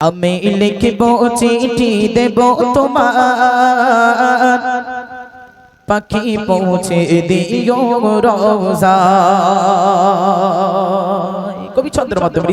আমি লিখব চিঠি দেব তোমার। পাখি পৌঁছে দিও রোজা। কবি চন্দ্র মাধ্যমে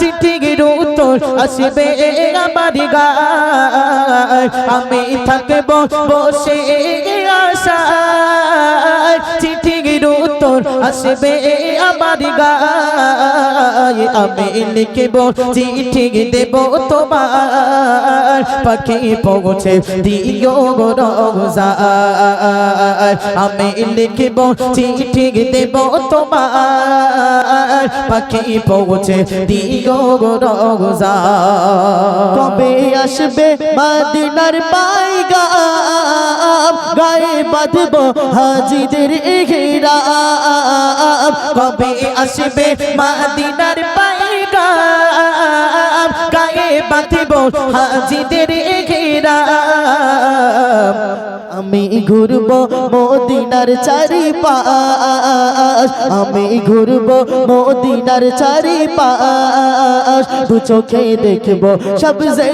চিঠি উত্তর আসবে আমার গায় আমি থাকব বসে উত্তর আসবে আমার গায়, আমি লিখব, চিঠি দেব তোমার পাখি পৌঁছে দিও রোজা। আমি লিখব, চিঠি দেব তোমার পাখি পৌঁছে দিও রোজা। কবে আসবে মদিনার পাইগা গায়ে বাঁধব হাজিদের ঘেরা। কবে আসবে মাদিনার পাইগা গায়ে বাঁধব হাজিদের ঘেরা। আমি ঘুরব মদিনার চারি পাশ আমি ঘুরব মদিনার চারি পাশ দু চোখে দেখব সব যে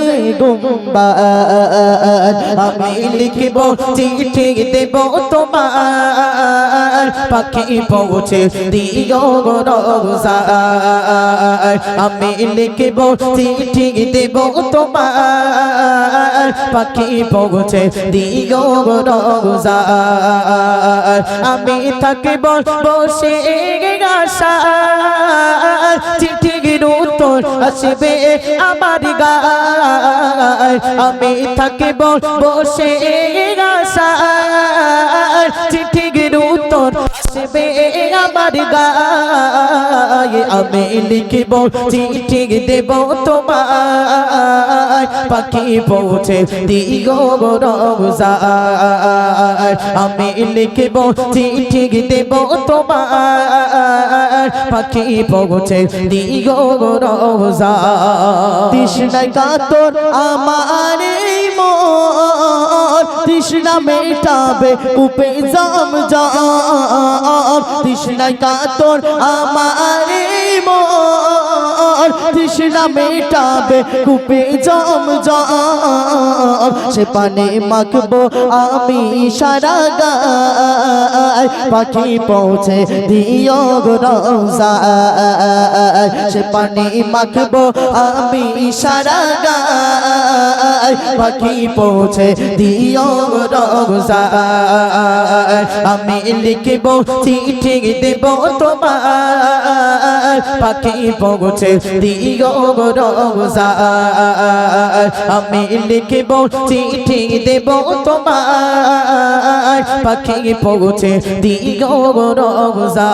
আমি লিখব, চিঠি দেব তোমার। পাখি পৌঁছে দিও রোজা আমি লিখব, চিঠি দেব তোমার। পাখি পৌঁছে দিও রোজা আমি থাকি বসে আশা। চিঠির আসবে আমার গায়। আমি থাকি বসে আশা। আমার গায় আমি লিখব, চিঠি দেব তোমার পাখি পৌঁছে দিও রোজা আমি লিখব, চিঠি দেব তোমার পাখি পৌঁছে দিও রোজা তৃষ্ণায় কাতর আমার তৃষ্ণা মেটাবে কূপে জাম জাম। তৃষ্ণায় কাতর আমার মন। তৃষ্ণা মেটাবে কূপে জাম সে পানে মাখবো আমি সারা গায় পাখি পৌঁছে দিও সে পানি মাখবো আমি সারা গায়। পাখি পৌঁছে দিও আমি লিখব, চিঠি দেব তোমার পাখি পৌঁছে দিও আমি লিখব, চিঠি দেব তোমার পাখি পৌঁছে দিও রোজা